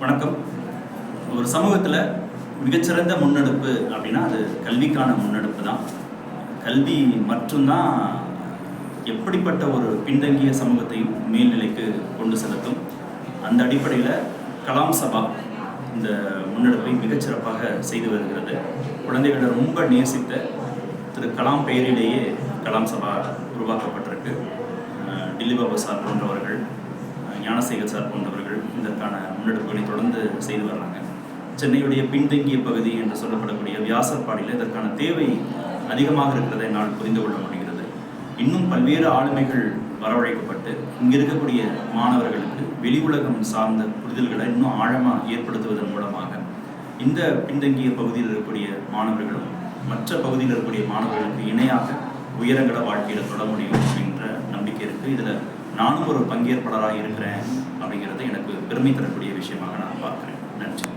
வணக்கம். ஒரு சமூகத்தில் மிகச்சிறந்த முன்னெடுப்பு அப்படின்னா அது கல்விக்கான முன்னெடுப்பு தான். கல்வி மட்டும்தான் எப்படிப்பட்ட ஒரு பின்தங்கிய சமூகத்தையும் மேல்நிலைக்கு கொண்டு செலுத்தும் அந்த அடிப்படையில் கலாம் சபா இந்த முன்னெடுப்பை மிகச்சிறப்பாக செய்து வருகிறது. குழந்தைகளை ரொம்ப நேசித்த திரு கலாம் பெயரிலேயே கலாம் சபா உருவாக்கப்பட்டிருக்கு. டில்லி பாபா சார் போன்றவர்கள் ஞானசேகர் சார் போன்றவர்கள் அதற்கான முன்னெடுப்புகளை தொடர்ந்து செய்து வர்றாங்க. சென்னையுடைய பின்தங்கிய பகுதி என்று சொல்லப்படக்கூடிய வியாசர்பாடியில் இதற்கான தேவை அதிகமாக இருக்கிறதை என்னால் புரிந்து கொள்ள முடிகிறது. இன்னும் பல்வேறு ஆளுமைகள் வரவழைக்கப்பட்டு இங்கே இருக்கக்கூடிய மாணவர்களுக்கு வெளி உலகம் சார்ந்த புரிதல்களை இன்னும் ஆழமாக ஏற்படுத்துவதன் மூலமாக இந்த பின்தங்கிய பகுதியில் இருக்கக்கூடிய மாணவர்களும் மற்ற பகுதியில் இருக்கக்கூடிய மாணவர்களுக்கு இணையாக உயரங்கள வாழ்க்கையில் தொட முடியும் அப்படின்ற நம்பிக்கை இருக்குது இதில் நானும் ஒரு பங்கேற்பாளராக இருக்கிறேன் அப்படிங்கிற பெருமை தரக்கூடிய விஷயமாக நான் பார்க்குறேன். நன்றி.